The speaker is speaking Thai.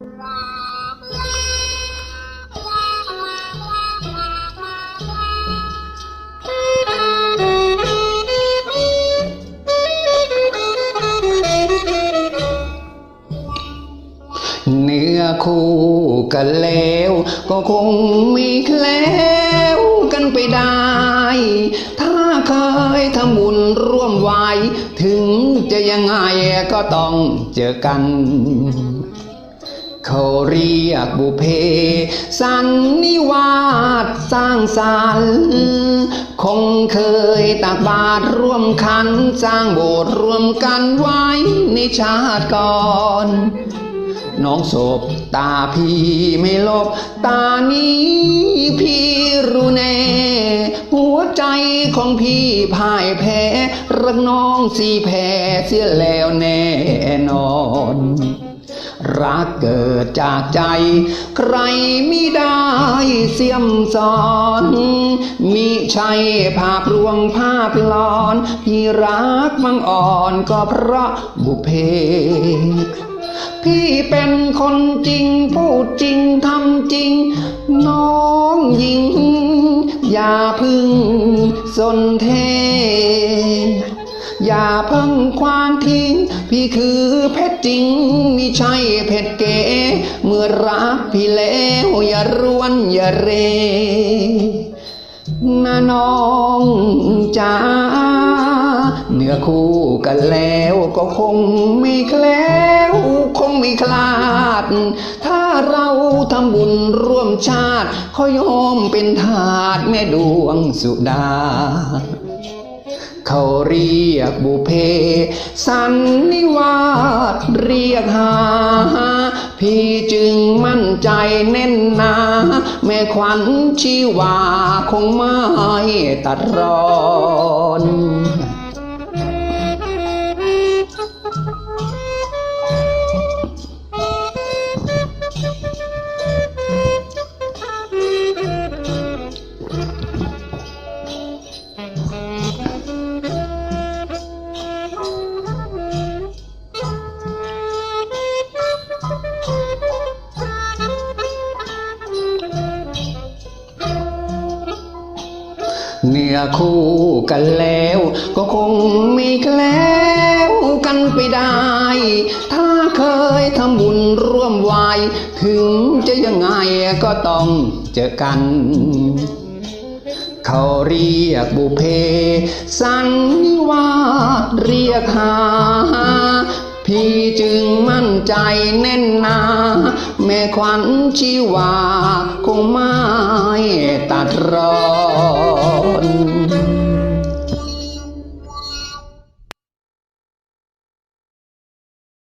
เนื้อคู่กันแล้ว ก็คงมีแคล้วกันไปได้ ถ้าเคยทำบุญร่วมไว้ ถึงจะยังไงก็ต้องเจอกัน เขาเรียกบุเพ สันนิวาสสร้างสรรค์คงเคยตักบาตรร่วมคัน สร้างโบสถ์ร่วมกันไว้ในชาติก่อนน้องศพตาพี่ไม่ลบ ตานี้พี่รู้แน่ หัวใจของพี่พ่ายแพ้รักน้องสีแพ้เสียแล้วแน่นอน รักเกิดจากใจ ใครไม่ได้เสียมสอน มิใช่ภาพลวงภาพหลอน พี่รักมังอ่อนก็เพราะบุเพพี่เป็นคนจริง พูดจริง ทำจริง น้องหญิง อย่าพึ่งสนเท อย่าเพิ่งควางทิ้ง พี่คือเพชรจริงไม่ใช่เพชรเก๋เมื่อรักพี่แล้วอย่ารวนอย่าเรนาน้องจ๋าเนื้อคู่กันแล้วก็คงไม่แคล้วคงไม่คลาด ถ้าเราทำบุญร่วมชาติขอยอมเป็นทาสแม่ดวงสุดา เขาเรียกบุเพสันนิวาสเรียกหา พี่จึงมั่นใจแน่นหนา แม่ขวัญชีวาคงไม่ตัดรอน เมื่อคู่กันแล้ว ก็คงไม่แคล้วกันไปได้ ถ้าเคยทำบุญร่วมวายถึงจะยังไงก็ต้องเจอกันเขาเรียกบุเพ สันนิวาเรียกหา พี่จึงมั่นใจแน่นหนา แม่ขวัญชีวา คงไม่ตัดรอน